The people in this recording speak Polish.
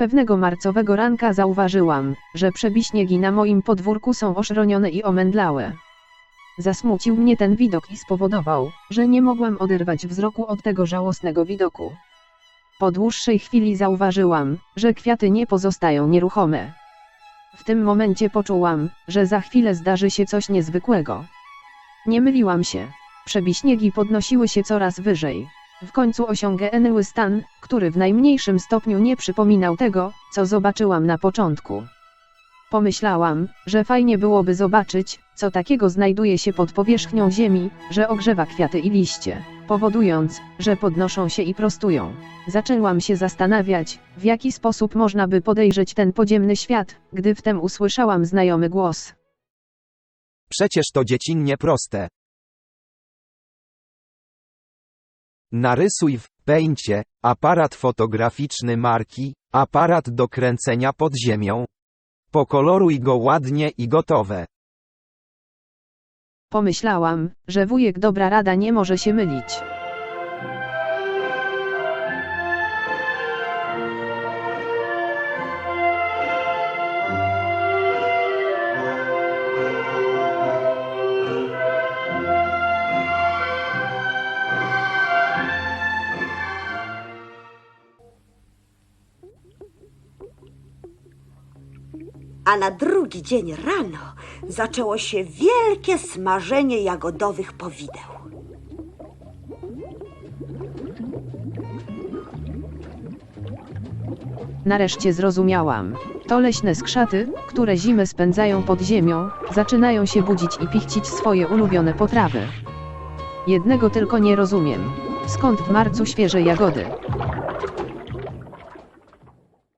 Pewnego marcowego ranka zauważyłam, że przebiśniegi na moim podwórku są oszronione i omędlałe. Zasmucił mnie ten widok i spowodował, że nie mogłam oderwać wzroku od tego żałosnego widoku. Po dłuższej chwili zauważyłam, że kwiaty nie pozostają nieruchome. W tym momencie poczułam, że za chwilę zdarzy się coś niezwykłego. Nie myliłam się. Przebiśniegi podnosiły się coraz wyżej. W końcu osiągnęły stan, który w najmniejszym stopniu nie przypominał tego, co zobaczyłam na początku. Pomyślałam, że fajnie byłoby zobaczyć, co takiego znajduje się pod powierzchnią ziemi, że ogrzewa kwiaty i liście, powodując, że podnoszą się i prostują. Zaczęłam się zastanawiać, w jaki sposób można by podejrzeć ten podziemny świat, gdy wtem usłyszałam znajomy głos. Przecież to dziecinnie proste. Narysuj w pęcie aparat fotograficzny marki, aparat do kręcenia pod ziemią. Pokoloruj go ładnie i gotowe. Pomyślałam, że wujek dobra rada nie może się mylić. A na drugi dzień rano zaczęło się wielkie smażenie jagodowych powideł. Nareszcie zrozumiałam. To leśne skrzaty, które zimę spędzają pod ziemią, zaczynają się budzić i pichcić swoje ulubione potrawy. Jednego tylko nie rozumiem. Skąd w marcu świeże jagody?